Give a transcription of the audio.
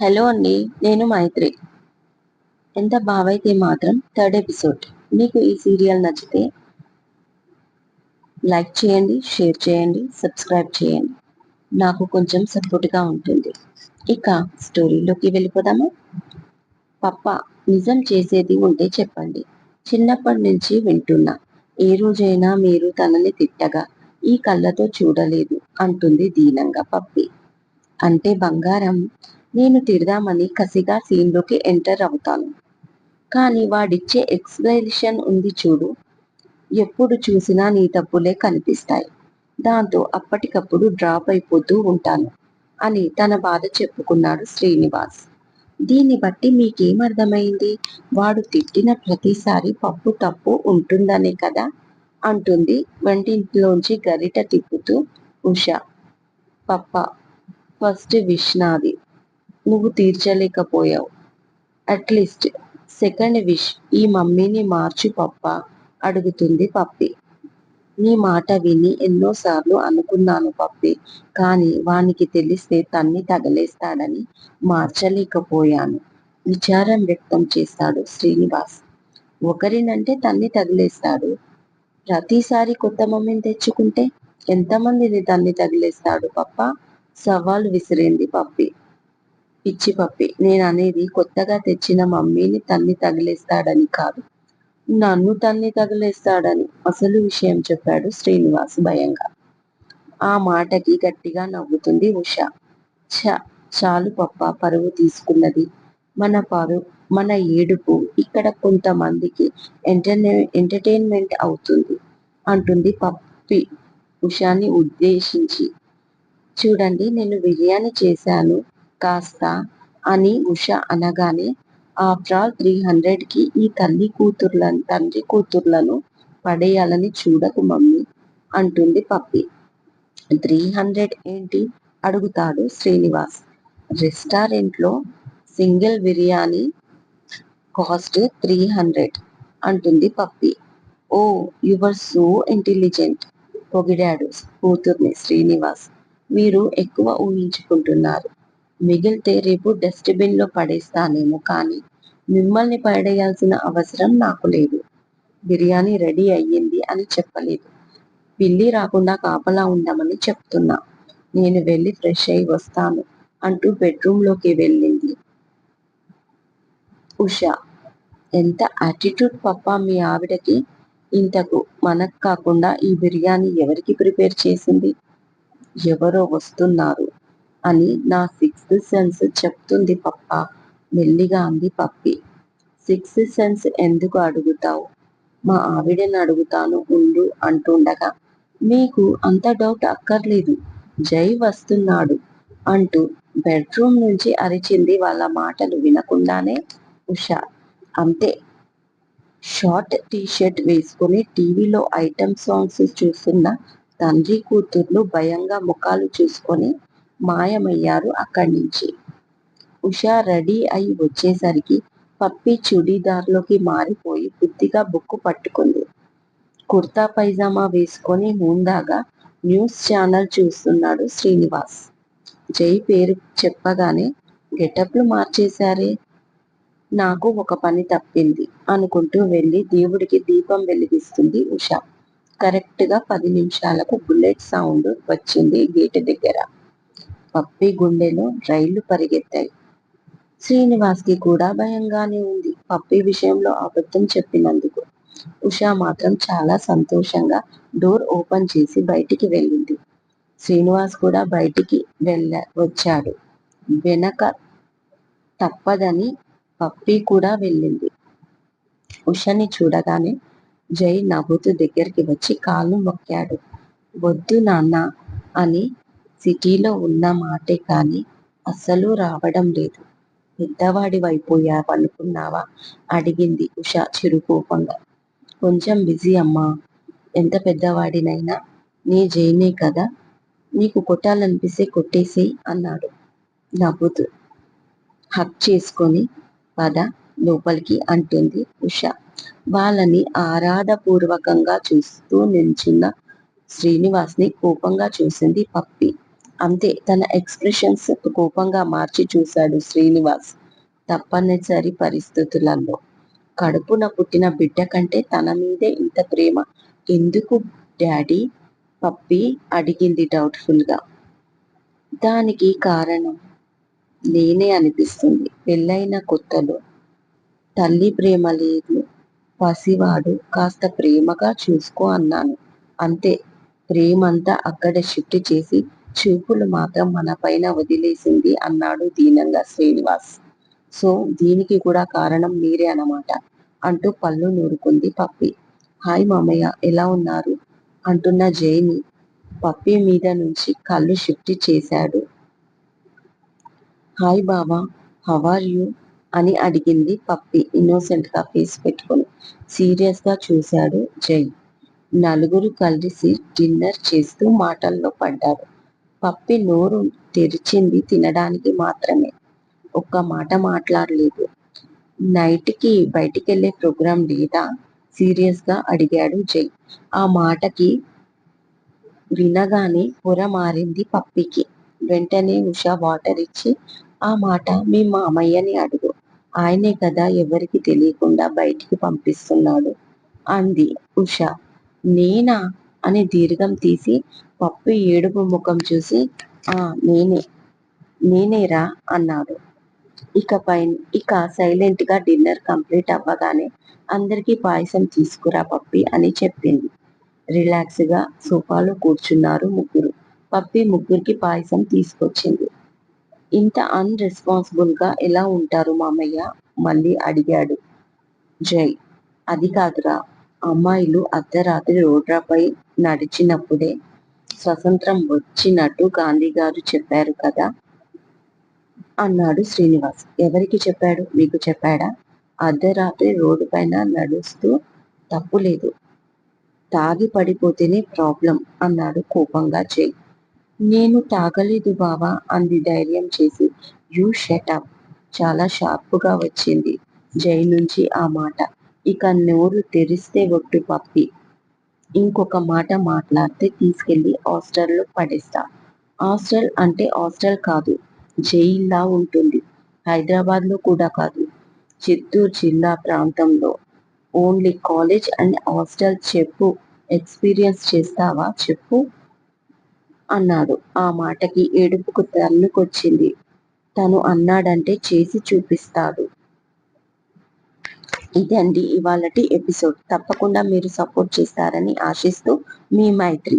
Hello అండి నేను మైత్రి. ఎంత బావైతే మాత్రం థర్డ్ ఎపిసోడ్. మీకు ఈ సీరియల్ నచ్చితే లైక్ చేయండి షేర్ చేయండి సబ్స్క్రైబ్ చేయండి. నాకు కొంచెం సపోర్ట్గా ఉంటుంది. ఇక స్టోరీలోకి వెళ్ళిపోదామా? పప్ప నిజం చేసేది ఉంటే చెప్పండి. చిన్నప్పటి నుంచి వింటున్నా. ఏ రోజైనా మీరు తనని తిట్టగా ఈ కళ్ళతో చూడలేదు అంటుంది దీనంగా పప్పి. అంటే బంగారం నేను తిడదామని కసిగా సీన్లోకి ఎంటర్ అవుతాను. కానీ వాడిచ్చే ఎక్స్ప్లెనేషన్ ఉంది చూడు. ఎప్పుడు చూసినా నీ తప్పులే కనిపిస్తాయి. దాంతో అప్పటికప్పుడు డ్రాప్ అయిపోతూ ఉంటాను అని తన బాధ చెప్పుకున్నాడు శ్రీనివాస్. దీన్ని బట్టి మీకేమర్థమైంది? వాడు తిట్టిన ప్రతిసారి పప్పు తప్పు ఉంటుందనే కదా? అంటుంది వంటింట్లోంచి గరిట తిప్పుతూ ఉష. పప్ప ఫస్ట్ విష్ణాది. నువ్వు తీర్చలేకపోయావు. అట్లీస్ట్ సెకండ్ విష్ ఈ మమ్మీని మార్చు పప్ప అడుగుతుంది పప్పి. నీ మాట విని ఎన్నోసార్లు అనుకున్నాను పప్పి కానీ వానికి తెలిస్తే తన్ని తగలేస్తాడని మార్చలేకపోయాను. విచారం వ్యక్తం చేస్తాడు శ్రీనివాస్. ఒకరినంటే తన్ని తగిలేస్తాడు? ప్రతిసారి కొత్త మమ్మీని తెచ్చుకుంటే ఎంతమందిని తన్ని తగిలేస్తాడు పప్ప? సవాల్ విసిరింది పప్పి. పిచ్చి పప్పి. నేను అనేది కొత్తగా తెచ్చిన మమ్మీని తన్ని తగిలేస్తాడని కాదు. నన్ను తన్ని తగిలేస్తాడని అసలు విషయం చెప్పాడు శ్రీనివాస్ భయంగా. ఆ మాటకి గట్టిగా నవ్వుతుంది ఉష. ఛ చాలు పప్ప పరువు తీసుకున్నది. మన పరు మన ఏడుపు ఇక్కడ కొంతమందికి ఎంటర్నే ఎంటర్టైన్మెంట్ అవుతుంది అంటుంది పప్పి ఉషాని ఉద్దేశించి. చూడండి నేను బిర్యానీ చేశాను. కాస్త అని ఉష అనగానే ఆఫ్టర్ ఆల్ త్రీ హండ్రెడ్కి ఈ తల్లి కూతుర్లను తండ్రి కూతుర్లను పడేయాలని చూడకు మమ్మీ అంటుంది పప్పి. త్రీ హండ్రెడ్ ఏంటి? అడుగుతాడు శ్రీనివాస్. రెస్టారెంట్లో single biryani cost three hundred అంటుంది Pappi. Oh your so intelligent పొగిడాడు కూతుర్ని శ్రీనివాస్. మీరు ఎక్కువ ఊహించుకుంటున్నారు. మిగిలితే రేపు డస్ట్బిన్లో పడేస్తానేమో కానీ మిమ్మల్ని పడేయాల్సిన అవసరం నాకు లేదు. బిర్యానీ రెడీ అయ్యింది అని చెప్పలేదు. పిల్లి రాకుండా కాపలా ఉండమని చెప్తున్నా. నేను వెళ్ళి ఫ్రెష్ అయి వస్తాను అంటూ బెడ్రూమ్లోకి వెళ్ళింది. ఉష ఎంత యాటిట్యూడ్ పప్ప మీ ఆవిడకి? ఇంతకు మనకు కాకుండా ఈ బిర్యానీ ఎవరికి ప్రిపేర్ చేసింది? ఎవరో వస్తున్నారు. అని నా సిక్స్త్ సెన్స్ చెప్తుంది పప్ప. మెల్లిగా అంది పప్పి. సిక్స్త్ సెన్స్ ఎందుకు అడుగుతావు? మా ఆవిడని అడుగుతాను ఉండు అంటుండగా. మీకు అంత డౌట్ అక్కర్లేదు. జై వస్తున్నాడు అంటూ బెడ్రూమ్ నుంచి అరిచింది వాళ్ళ మాటలు వినకుండానే ఉష. అంతే. షార్ట్ టీ షర్ట్ వేసుకుని టీవీలో ఐటమ్ సాంగ్స్ చూస్తున్న తండ్రి కూతుర్లు భయంగా ముఖాలు చూసుకొని మాయమయ్యారు అక్కడి నుంచి. ఉషా రెడీ అయి వచ్చేసరికి పప్పి చుడీదార్లోకి మారిపోయి బుద్ధిగా బుక్కు పట్టుకుంది. కుర్తా పైజామా వేసుకొని హుందాగా న్యూస్ ఛానల్ చూస్తున్నాడు శ్రీనివాస్. జై పేరు చెప్పగానే గెటప్లు మార్చేశారే. నాకు ఒక పని తప్పింది అనుకుంటూ వెళ్ళి దేవుడికి దీపం వెలిగిస్తుంది ఉష. కరెక్ట్గా పది నిమిషాలకు బుల్లెట్ సౌండ్ వచ్చింది గేటు దగ్గర. పప్పి గుండెలో రైళ్ళు పరిగెత్తాయి. శ్రీనివాస్కి కూడా భయంగానే ఉంది. పప్పి విషయంలో అబద్ధం చెప్పినందుకు. ఉష మాత్రం చాలా సంతోషంగా డోర్ ఓపెన్ చేసి బయటికి వెళ్ళింది. శ్రీనివాస్ కూడా బయటికి వెళ్ళ వచ్చాడు. వెనక తప్పదని పప్పి కూడా వెళ్ళింది. ఉషని చూడగానే జై నవ్వుతూ దగ్గరికి వచ్చి కాళ్ళు మొక్కాడు. వద్దు నాన్న అని సిటీలో ఉన్న మాటే కానీ అస్సలు రావడం లేదు. పెద్దవాడి వైపోయావనుకున్నావా అడిగింది ఉష చిరుకోపంగా. కొంచెం బిజీ అమ్మా. ఎంత పెద్దవాడినైనా నీ జైనే కదా. నీకు కొట్టాలనిపిస్తే కొట్టేసేయి అన్నాడు నవ్వుతూ. హక్ చేసుకొని పద లోపలికి అంటుంది ఉష. వాళ్ళని ఆరాధపూర్వకంగా చూస్తూ నిల్చున్న శ్రీనివాస్ని కోపంగా చూసింది పప్పి. అంతే. తన ఎక్స్ప్రెషన్స్ కోపంగా మార్చి చూశాడు శ్రీనివాస్ తప్పనిసరి పరిస్థితులలో. కడుపున పుట్టిన బిడ్డ కంటే తన మీదే ఇంత ప్రేమ ఎందుకు డాడీ? పప్పి అడిగింది డౌట్ఫుల్గా. దానికి కారణం నేనే అనిపిస్తుంది. పెళ్ళైన కొత్తలో తల్లి ప్రేమ లేదు. పసివాడు కాస్త ప్రేమగా చూసుకో అన్నాను. అంతే. ప్రేమంతా అక్కడ షిఫ్ట్ చేసి చూపులు మాత్రం మన పైన వదిలేసింది అన్నాడు దీనంగా శ్రీనివాస్. సో దీనికి కూడా కారణం మీరే అన్నమాట అంటూ పళ్ళు నూరుకుంది పప్పి. హాయ్ మామయ్య ఎలా ఉన్నారు? అంటున్న జైని. పప్పి మీద నుంచి కళ్ళు షిఫ్ట్ చేశాడు. Hi baba how are you? అని అడిగింది పప్పి ఇన్నోసెంట్గా ఫేస్ పెట్టుకుని. సీరియస్గా చూశాడు జై నలుగురు కలిసి డిన్నర్ చేస్తూ మాటల్లో పడ్డారు. పప్పి నోరు తెరిచింది తినడానికి మాత్రమే. ఒక్క మాట మాట్లాడలేదు. నైట్కి బయటికి వెళ్ళే ప్రోగ్రాం లేదా? సీరియస్గా అడిగాడు జై. ఆ మాటకి వినగానే పొర మారింది పప్పికి. వెంటనే ఉషా వాటర్ ఇచ్చి ఆ మాట మీ మామయ్యని అడుగు. ఆయనే కదా ఎవరికి తెలియకుండా బయటికి పంపిస్తున్నాడు అంది ఉష. నేనా? అని దీర్ఘం తీసి పప్పు ఏడుపు ముఖం చూసి ఆ నేనే నేనేరా అన్నాడు. ఇక పైన ఇక సైలెంట్గా డిన్నర్ కంప్లీట్ అవ్వగానే అందరికీ పాయసం తీసుకురా పప్పి అని చెప్పింది. రిలాక్స్గా సోఫాలో కూర్చున్నారు ముగ్గురు. పప్పి ముగ్గురికి పాయసం తీసుకొచ్చింది. ఇంత అన్రెస్పాన్సిబుల్గా ఎలా ఉంటారు మామయ్య? మళ్ళీ అడిగాడు. జై అది కాదురా అమ్మాయిలు అర్ధరాత్రి రోడ్లపై నడిచినప్పుడే స్వతంత్రం వచ్చినట్టు గాంధీ గారు చెప్పారు కదా? అన్నాడు శ్రీనివాస్. ఎవరికి చెప్పాడు? మీకు చెప్పాడా? అర్ధరాత్రి రోడ్డు పైన నడుస్తూ తప్పు లేదు తాగి పడిపోతేనే ప్రాబ్లం అన్నాడు కోపంగా జై నేను తాగలేదు బావా అంది ధైర్యం చేసి. యూ షటప్ చాలా షార్ప్గా వచ్చింది జై నుంచి ఆ మాట. ఇక నోరు తెరిస్తే ఒట్టు పప్పి. ఇంకొక మాట మాట్లాడితే తీసుకెళ్ళి హాస్టల్లో పడేస్తా. హాస్టల్ అంటే హాస్టల్ కాదు జైల్లా ఉంటుంది. హైదరాబాద్లో కూడా కాదు చిత్తూరు జిల్లా ప్రాంతంలో. ఓన్లీ కాలేజ్ అండ్ హాస్టల్ చెప్పు ఎక్స్పీరియన్స్ చేస్తావా చెప్పు? అన్నాడు. ఆ మాటకి ఏడుపుకు తన్నుకొచ్చింది తను అన్నాడంటే చేసి చూపిస్తాడు. ఇదండి ఇవాళటి ఎపిసోడ్. తప్పకుండా మీరు సపోర్ట్ చేస్తారని ఆశిస్తూ మీ మైత్రి.